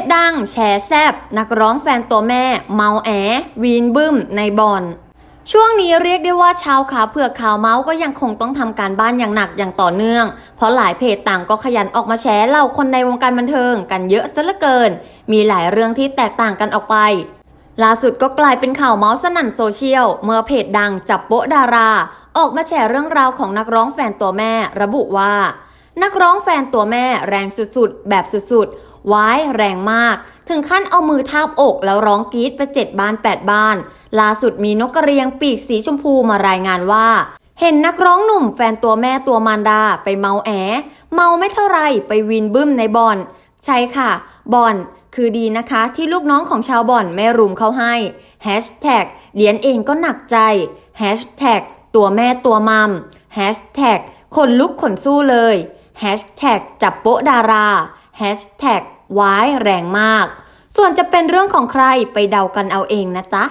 จดัง แชร์แซบนักร้องแฟนตัวแม่ เมาแอ วีนบึ้ม ในบอนช่วงนี้เรียกได้ว่าชาวขาเผือกขาวเมาส์ก็ยังคงต้องทำการบ้านอย่างหนักอย่างต่อเนื่อง เพราะหลายเพจต่างก็ขยันออกมาแชร์เล่าคนในวงการบันเทิงกันเยอะซะเหลือเกิน มีหลายเรื่องที่แตกต่างกันออกไป ล่าสุดก็กลายเป็นข่าวเมาส์สนั่นโซเชียล เมื่อเพจดังจับโป๊ะดารา ออกมาแชร์เรื่องราวของนักร้องแฟนตัวแม่ ระบุว่า นักร้องแฟนตัวแม่แรงสุดๆ แบบสุดๆ ว้ายแรงมาก ถึงขั้นเอามือทาบอกแล้วร้องกรี๊ดไปเจ็ดบ้านแปดบ้าน ล่าสุดมีนกกระเรียงปีกสีชมพูมารายงานว่า เห็นนักร้องหนุ่มแฟนตัวแม่ตัวมารดาไปเมาแอ เมาไม่เท่าไรไปวินบึ้มในบ่อน ใช่ค่ะ บ่อนคือดีนะคะที่ลูกน้องของชาวบ่อนไม่รุมเขาให้แฮชแท็กเลียนเองก็หนักใจแฮชแท็กตัวแม่ตัวมัมแฮชแท็กคนลุกขนสู้เลย แฮชแท็กจับโป๊ะดาราแฮชแท็กว้ายแรงมาก ส่วนจะเป็นเรื่องของใครไปเดากันเอาเองนะจ๊ะ